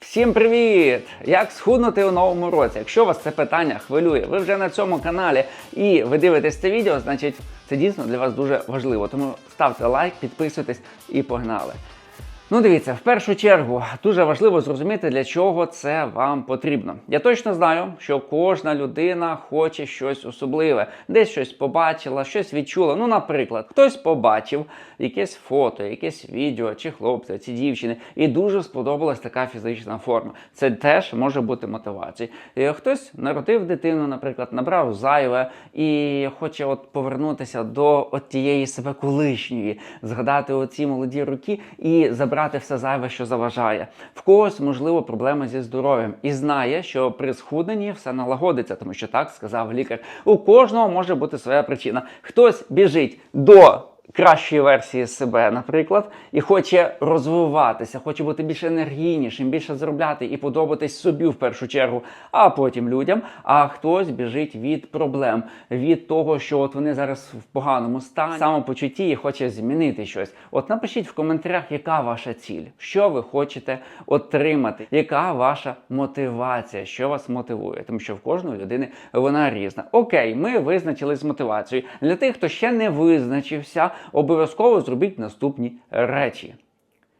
Всім привіт! Як схуднути у новому році? Якщо вас це питання хвилює, ви вже на цьому каналі і ви дивитесь це відео, значить це дійсно для вас дуже важливо. Тому ставте лайк, підписуйтесь і погнали. Ну, дивіться, в першу чергу дуже важливо зрозуміти, для чого це вам потрібно. Я точно знаю, що кожна людина хоче щось особливе, десь щось побачила, щось відчула. Ну, наприклад, хтось побачив якесь фото, якесь відео, чи хлопця, чи дівчини, і дуже сподобалась така фізична форма. Це теж може бути мотивацією. Хтось народив дитину, наприклад, набрав зайве і хоче от повернутися до от тієї себе колишньої, згадати оці молоді роки і забрати все зайве, що заважає. В когось, можливо, проблеми зі здоров'ям і знає, що при схудненні все налагодиться, тому що так сказав лікар. У кожного може бути своя причина. Хтось біжить до кращої версії себе, наприклад, і хоче розвиватися, хоче бути більш енергійнішим, більше заробляти і подобатись собі в першу чергу, а потім людям. А хтось біжить від проблем, від того, що от вони зараз в поганому стані, самопочутті і хоче змінити щось. От напишіть в коментарях, яка ваша ціль, що ви хочете отримати, яка ваша мотивація, що вас мотивує, тому що в кожної людини вона різна. Окей, ми визначились з мотивацією. Для тих, хто ще не визначився, обов'язково зробіть наступні речі.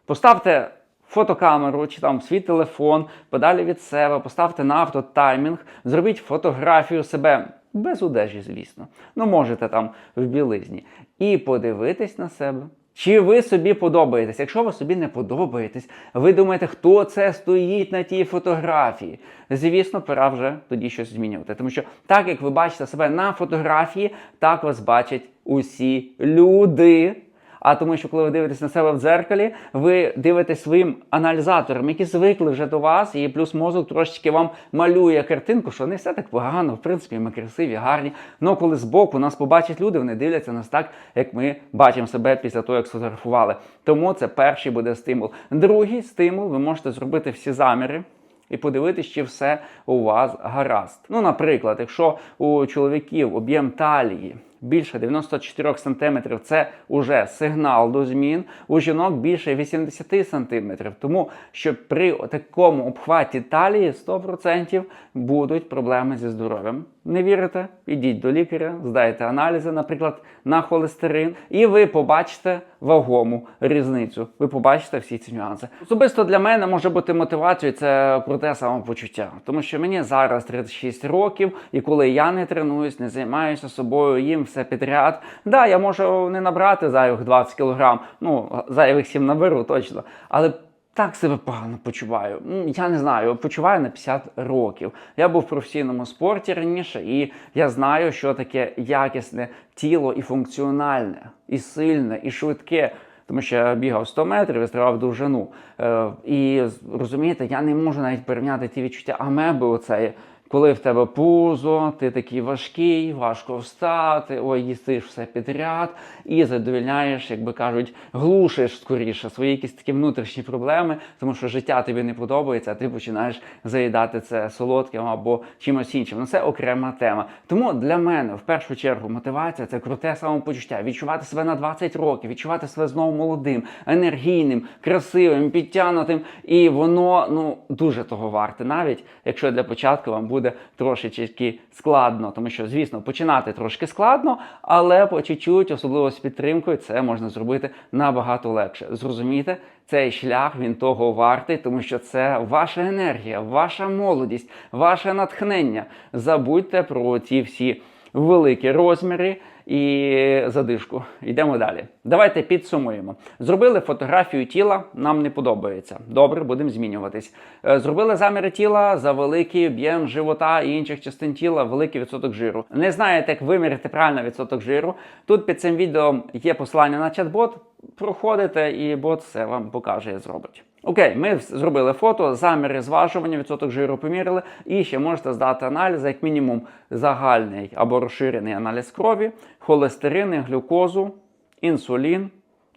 Поставте фотокамеру чи там свій телефон подалі від себе, поставте на автотаймінг, зробіть фотографію себе без одежі, звісно. Ну, можете там в білизні. І подивитись на себе. Чи ви собі подобаєтесь? Якщо ви собі не подобаєтесь, ви думаєте, хто це стоїть на тій фотографії? Звісно, пора вже тоді щось змінювати. Тому що так як ви бачите себе на фотографії, так вас бачать усі люди. А тому, що коли ви дивитесь на себе в дзеркалі, ви дивитесь своїм аналізатором, які звикли вже до вас, і плюс мозок трошечки вам малює картинку, що не все так погано, в принципі, ми красиві, гарні. Ну коли збоку нас побачать люди, вони дивляться нас так, як ми бачимо себе після того, як сфотографували. Тому це перший буде стимул. Другий стимул, ви можете зробити всі заміри. І подивитись, чи все у вас гаразд. Ну, наприклад, якщо у чоловіків об'єм талії більше 94 см, це уже сигнал до змін. У жінок більше 80 см. Тому що при такому обхваті талії 100% будуть проблеми зі здоров'ям. Не вірите? Ідіть до лікаря, здайте аналізи, наприклад, на холестерин, і ви побачите вагому різницю. Ви побачите всі ці нюанси. Особисто для мене може бути мотивацією це круте самопочуття, тому що мені зараз 36 років, і коли я не тренуюсь, не займаюся собою, їм все підряд. Да, я можу не набрати зайвих 20 кілограм, ну зайвих 7 наберу точно, але. Так себе погано почуваю. Я не знаю, почуваю на 50 років. Я був в професійному спорті раніше, і я знаю, що таке якісне тіло і функціональне, і сильне, і швидке. Тому що я бігав 100 метрів і стрибав довжину. Е, і розумієте, я не можу навіть порівняти ті відчуття амеби оцеї. Коли в тебе пузо, ти такий важкий, важко встати, ой, їстиш все підряд і задовільняєш, як би кажуть, глушиш скоріше свої якісь такі внутрішні проблеми, тому що життя тобі не подобається, а ти починаєш заїдати це солодким або чимось іншим. Ну це окрема тема. Тому для мене в першу чергу мотивація це круте самопочуття, відчувати себе на 20 років, відчувати себе знову молодим, енергійним, красивим, підтягнутим. І воно ну дуже того варте, навіть якщо для початку вам буде буде трошечки складно, тому що, звісно, починати трошки складно, але по чуть-чуть, особливо з підтримкою, це можна зробити набагато легше. Зрозумійте, цей шлях він того вартий, тому що це ваша енергія, ваша молодість, ваше натхнення. Забудьте про ці всі великі розміри і задишку. Йдемо далі. Давайте підсумуємо. Зробили фотографію тіла, нам не подобається. Добре, будемо змінюватись. Е, Зробили заміри тіла за великий об'єм живота і інших частин тіла, великий відсоток жиру. Не знаєте, як виміряти правильно відсоток жиру. Тут під цим відео є посилання на чат-бот. Проходите, і бот все вам покаже і зробить. Окей, ми зробили фото, заміри зважування, відсоток жиру поміряли, і ще можете здати аналізи, як мінімум, загальний або розширений аналіз крові, холестерини, глюкозу, інсулін.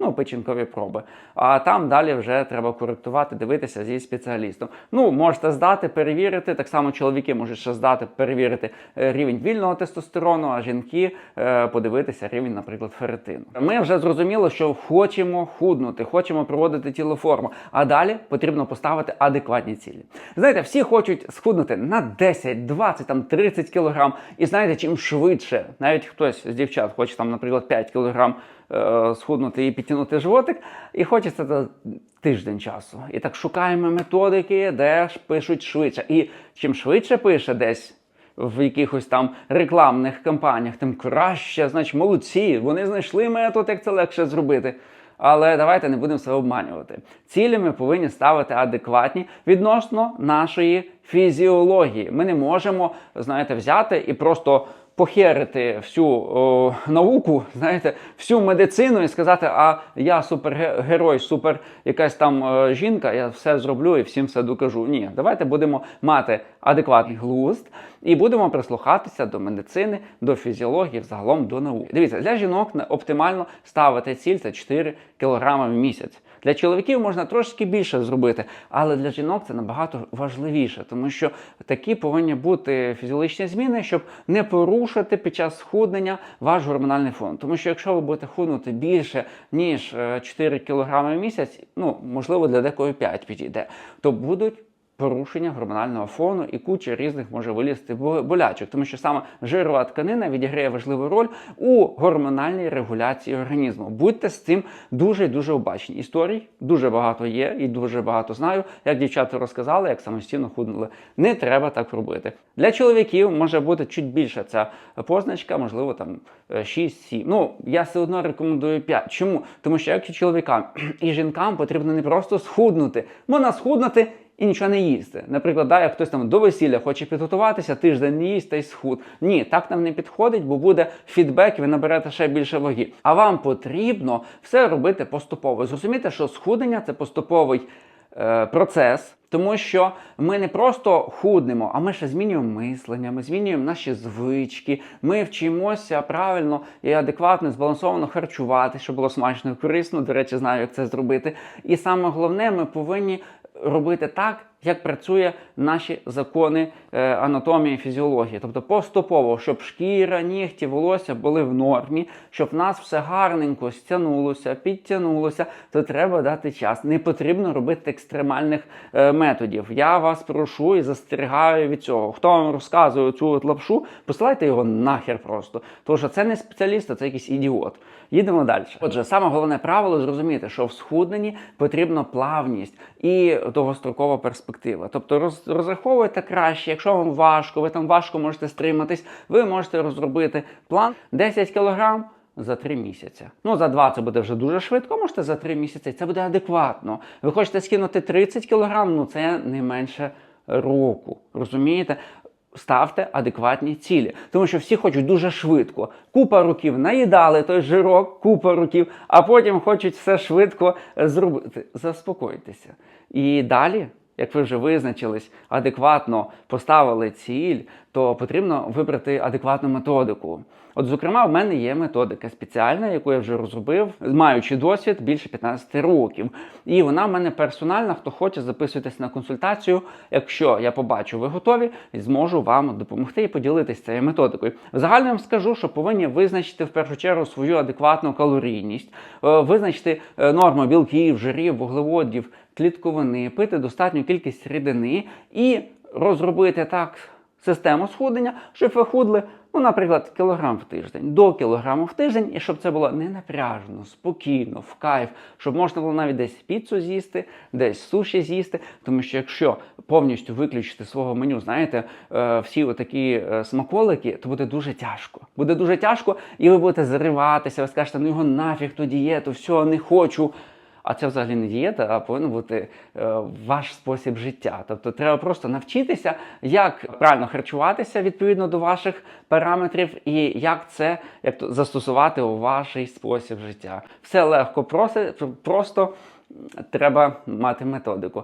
Ну, печінкові проби. А там далі вже треба коректувати, дивитися зі спеціалістом. Ну, можете здати, перевірити. Так само чоловіки можуть ще здати, перевірити е, рівень вільного тестостерону, а жінки е, подивитися рівень, наприклад, ферритину. Ми вже зрозуміло, що хочемо худнути, хочемо проводити тілоформу. А далі потрібно поставити адекватні цілі. Знаєте, всі хочуть схуднути на 10, 20, там 30 кілограм. І знаєте, чим швидше, навіть хтось з дівчат хоче там, наприклад, 5 кілограм е, схуднути і підтягнути животик, і хочеться за тиждень часу. І так шукаємо методики, де ж пишуть швидше. І чим швидше пише десь. В якихось там рекламних кампаніях, тим краще, значить, молодці, вони знайшли метод, як це легше зробити. Але давайте не будемо себе обманювати. Цілі ми повинні ставити адекватні відносно нашої фізіології. Ми не можемо, знаєте, взяти і просто похерити всю о, науку, знаєте, всю медицину і сказати, а я супергерой, супер якась там е, жінка, я все зроблю і всім все докажу. Ні, давайте будемо мати адекватний глузд і будемо прислухатися до медицини, до фізіології, взагалом до науки. Дивіться, для жінок оптимально ставити ціль це 4 кг в місяць. Для чоловіків можна трошки більше зробити, але для жінок це набагато важливіше, тому що такі повинні бути фізіологічні зміни, щоб не порушити під час схуднення ваш гормональний фон. Тому що якщо ви будете худнути більше ніж е, 4 кг в місяць, ну можливо для декого 5 підійде, то будуть порушення гормонального фону і куча різних може вилізти болячок, тому що саме жирова тканина відіграє важливу роль у гормональній регуляції організму. Будьте з цим дуже дуже обачні. Історій дуже багато є і дуже багато знаю. Як дівчата розказали, як самостійно худнули. Не треба так робити. Для чоловіків може бути чуть більше ця позначка, можливо, там е, 6-7. Ну я все одно рекомендую 5. Чому? Тому що як і чоловікам і жінкам потрібно не просто схуднути, можна схуднути і нічого не їсти. Наприклад, да, як хтось там до весілля хоче підготуватися, тиждень не їсть та й схуд. Ні, так нам не підходить, бо буде фідбек, і ви наберете ще більше ваги. А вам потрібно все робити поступово. Зрозуміти, що схудення це поступовий е, процес. Тому що ми не просто худнемо, а ми ще змінюємо мислення, ми змінюємо наші звички, ми вчимося правильно і адекватно, збалансовано харчувати, щоб було смачно і корисно. До речі, знаю, як це зробити. І саме головне, ми повинні робити так, як працює наші закони е, анатомії і фізіології. Тобто поступово, щоб шкіра, нігті, волосся були в нормі, щоб в нас все гарненько стягнулося, підтягнулося, то треба дати час. Не потрібно робити екстремальних е, методів. Я вас прошу і застерігаю від цього. Хто вам розказує цю от лапшу, посилайте його нахер просто. Тому що це не спеціаліст, а це якийсь ідіот. Їдемо далі. Отже, саме головне правило зрозуміти, що в схудненні потрібна плавність і довгострокова перспектива. Тобто роз, розраховуйте краще, якщо вам важко, ви там важко можете стриматись, ви можете розробити план 10 кілограм. За три місяці. Ну, за два це буде вже дуже швидко, можете за три місяці. Це буде адекватно. Ви хочете скинути 30 кілограм, ну це не менше року. Розумієте? Ставте адекватні цілі, тому що всі хочуть дуже швидко. Купа років наїдали той жирок, купа років, а потім хочуть все швидко зробити. Заспокойтеся. І далі, як ви вже визначились, адекватно поставили ціль, то потрібно вибрати адекватну методику. От, зокрема, в мене є методика спеціальна, яку я вже розробив, маючи досвід більше 15 років. І вона в мене персональна. Хто хоче, записуйтесь на консультацію. Якщо я побачу, ви готові, зможу вам допомогти і поділитися цією методикою. Взагалі вам скажу, що повинні визначити в першу чергу свою адекватну калорійність, е, визначити е, норму білків, жирів, вуглеводів, клітковини, пити достатню кількість рідини і розробити так систему схуднення, щоб ви худли, ну, наприклад, кілограм в тиждень, до кілограму в тиждень, і щоб це було не напряжно, спокійно, в кайф, щоб можна було навіть десь піцу з'їсти, десь суші з'їсти. Тому що якщо повністю виключити свого меню, знаєте, е, всі отакі е, смаколики, то буде дуже тяжко. Буде дуже тяжко, і ви будете зариватися, ви скажете, ну його нафіг ту дієту, все, не хочу. А це взагалі не дієта, а повинен бути е, ваш спосіб життя. Тобто треба просто навчитися, як правильно харчуватися відповідно до ваших параметрів, і як це як то застосувати у ваш спосіб життя. Все легко, просто, просто треба мати методику.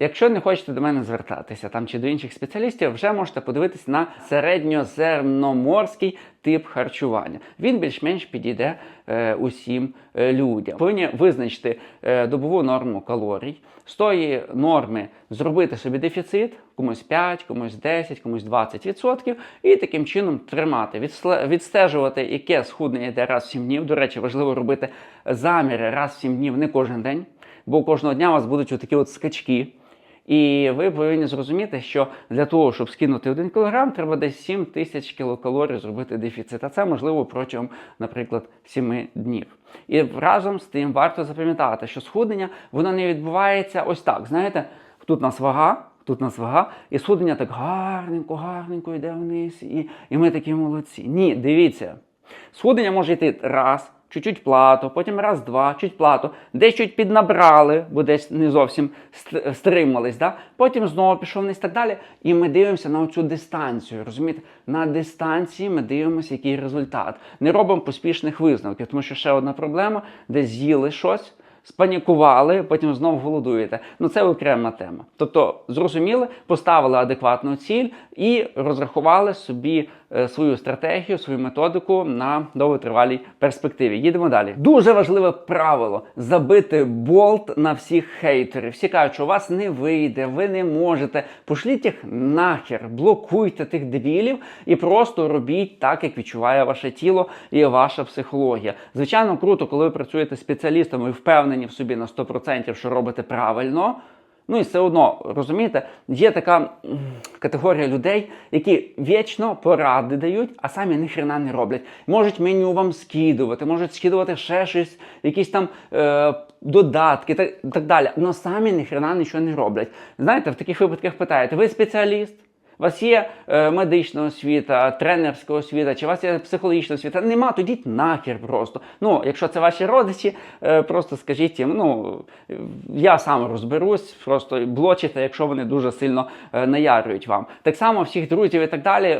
Якщо не хочете до мене звертатися там чи до інших спеціалістів, вже можете подивитись на середньозерноморський тип харчування. Він більш-менш підійде е, усім е, людям. Повинні визначити е, добову норму калорій. З тої норми зробити собі дефіцит, комусь 5, комусь 10, комусь 20%, і таким чином тримати, Відсле- відстежувати, яке схуднення йде раз в 7 днів. До речі, важливо робити заміри раз в 7 днів, не кожен день, бо кожного дня у вас будуть отакі от скачки. І ви повинні зрозуміти, що для того, щоб скинути 1 кг, треба десь 7 тисяч кілокалорій зробити дефіцит. А це можливо протягом, наприклад, 7 днів. І разом з тим варто запам'ятати, що схуднення воно не відбувається ось так. Знаєте, тут нас вага. Тут нас вага, і схуднення так гарненько, гарненько йде вниз, і, і ми такі молодці. Ні, дивіться. Схуднення може йти раз, чуть-чуть плато, потім раз, два, чуть плато, десь чуть піднабрали, бо десь не зовсім стримались, да? потім знову пішов вниз так далі. І ми дивимося на цю дистанцію. Розумієте? На дистанції ми дивимося, який результат. Не робимо поспішних висновків, тому що ще одна проблема, де з'їли щось. Спанікували, потім знову голодуєте. Ну це окрема тема. Тобто, зрозуміли, поставили адекватну ціль і розрахували собі свою стратегію, свою методику на довготривалій перспективі. Їдемо далі. Дуже важливе правило забити болт на всіх хейтерів. Всі кажуть, що у вас не вийде, ви не можете. Пошліть їх нахер, блокуйте тих дебілів і просто робіть так, як відчуває ваше тіло і ваша психологія. Звичайно, круто, коли ви працюєте спеціалістом і впевнені в собі на 100%, що робите правильно. Ну і все одно, розумієте, є така категорія людей, які вічно поради дають, а самі ніхрена не роблять. Можуть меню вам скидувати, можуть скидувати ще щось, якісь там е, додатки так, так далі. але самі ніхрена нічого не роблять. Знаєте, в таких випадках питаєте, ви спеціаліст? У вас є е, медична освіта, тренерська освіта, чи у вас є психологічна освіта? Нема, тоді нахер просто. Ну, якщо це ваші родичі, е, просто скажіть їм, ну я сам розберусь, просто блочите, якщо вони дуже сильно е, наярюють вам. Так само всіх друзів і так далі.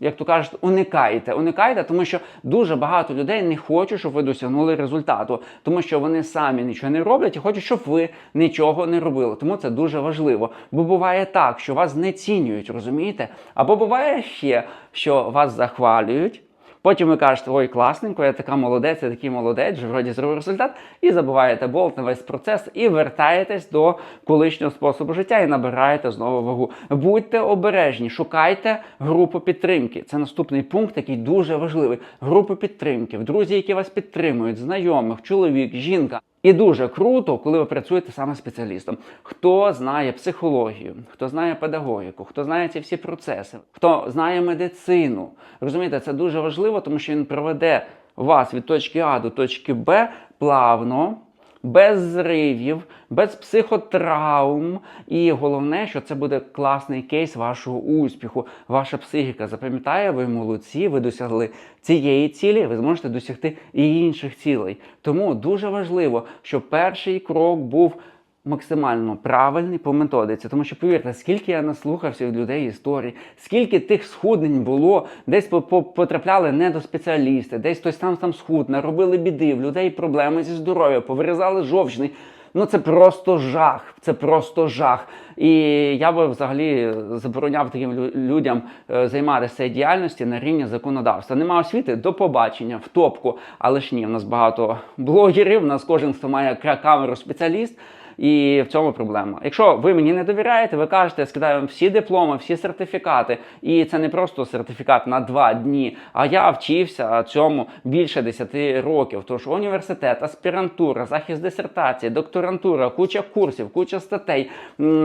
Як то кажуть, уникайте, уникайте, тому що дуже багато людей не хочуть, щоб ви досягнули результату, тому що вони самі нічого не роблять і хочуть, щоб ви нічого не робили. Тому це дуже важливо. Бо буває так, що вас не цінюють, розумієте? Або буває ще, що вас захвалюють. Потім ви кажете, ой, класненько, я така молодець, я такий молодець, вроді зробив результат, і забуваєте болт на весь процес, і вертаєтесь до колишнього способу життя і набираєте знову вагу. Будьте обережні, шукайте групу підтримки. Це наступний пункт, який дуже важливий. Групу підтримки, друзі, які вас підтримують, знайомих, чоловік, жінка. І дуже круто, коли ви працюєте саме спеціалістом. Хто знає психологію, хто знає педагогіку, хто знає ці всі процеси, хто знає медицину. Розумієте, це дуже важливо, тому що він проведе вас від точки А до точки Б плавно. Без зривів, без психотравм, і головне, що це буде класний кейс вашого успіху. Ваша психіка запам'ятає, ви молодці, ви досягли цієї цілі, ви зможете досягти і інших цілей. Тому дуже важливо, щоб перший крок був максимально правильний по методиці. Тому що повірте, скільки я наслухався від людей історій, скільки тих схуднень було, десь по- по- потрапляли не до спеціаліста, десь хтось там там схуд, наробили біди, в людей проблеми зі здоров'ям, повирізали жовчний. Ну це просто жах. Це просто жах. І я би взагалі забороняв таким людям е, займатися цією діяльністю на рівні законодавства. Нема освіти до побачення в топку. Але ж ні, в нас багато блогерів, в нас кожен хто має камеру спеціаліст. І в цьому проблема. Якщо ви мені не довіряєте, ви кажете, я скидаю вам всі дипломи, всі сертифікати. І це не просто сертифікат на два дні. А я вчився цьому більше 10 років. Тож університет, аспірантура, захист дисертації, докторантура, куча курсів, куча статей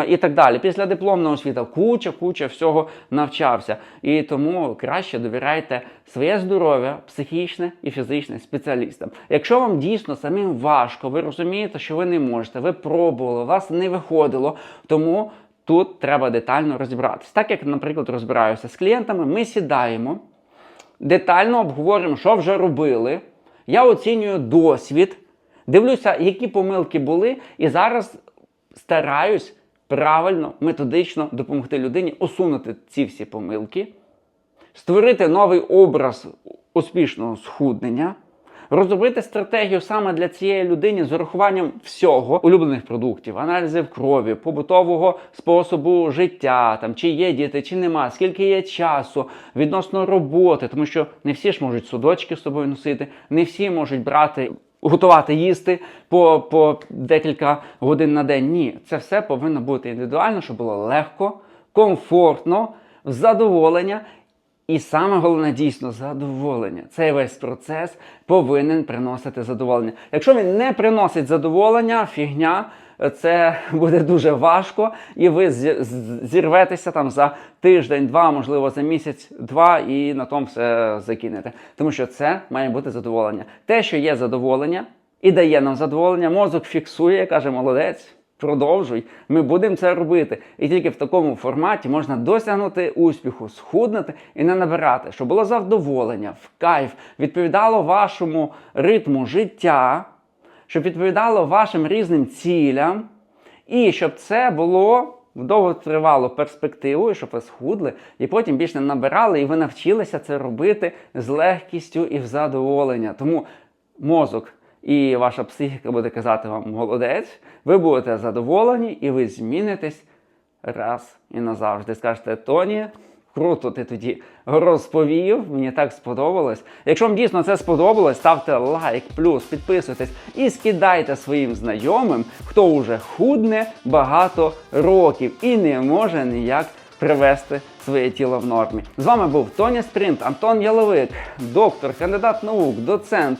і так далі. Після дипломного освіта куча, куча всього навчався. І тому краще довіряйте своє здоров'я, психічне і фізичне спеціалістам. Якщо вам дійсно самим важко, ви розумієте, що ви не можете, ви пробували, у вас не виходило, тому. Тут треба детально розібратися. Так як, наприклад, розбираюся з клієнтами, ми сідаємо, детально обговорюємо, що вже робили. Я оцінюю досвід, дивлюся, які помилки були, і зараз стараюсь правильно, методично допомогти людині усунути ці всі помилки, створити новий образ успішного схуднення, розробити стратегію саме для цієї людини з урахуванням всього улюблених продуктів, аналізів крові, побутового способу життя, там чи є діти, чи нема, скільки є часу відносно роботи, тому що не всі ж можуть судочки з собою носити, не всі можуть брати. Готувати їсти по, по декілька годин на день. Ні, це все повинно бути індивідуально, щоб було легко, комфортно, задоволення. І саме головне дійсно задоволення. Цей весь процес повинен приносити задоволення. Якщо він не приносить задоволення, фігня, це буде дуже важко, і ви зірветеся там за тиждень, два, можливо, за місяць, два, і на тому все закинете. Тому що це має бути задоволення. Те, що є задоволення і дає нам задоволення, мозок фіксує, каже, молодець. Продовжуй, ми будемо це робити. І тільки в такому форматі можна досягнути успіху, схуднути і не набирати, щоб було завдоволення, в кайф, відповідало вашому ритму життя, щоб відповідало вашим різним цілям, і щоб це було в довготривалу перспективу, щоб ви схудли, і потім більше не набирали, і ви навчилися це робити з легкістю і в задоволення. Тому мозок і ваша психіка буде казати вам молодець, ви будете задоволені і ви змінитесь раз і назавжди. Скажете, Тоні, круто ти тоді розповів, мені так сподобалось. Якщо вам дійсно це сподобалось, ставте лайк, плюс, підписуйтесь і скидайте своїм знайомим, хто вже худне багато років і не може ніяк привести своє тіло в нормі. З вами був Тоні Спринт, Антон Яловик, доктор, кандидат наук, доцент.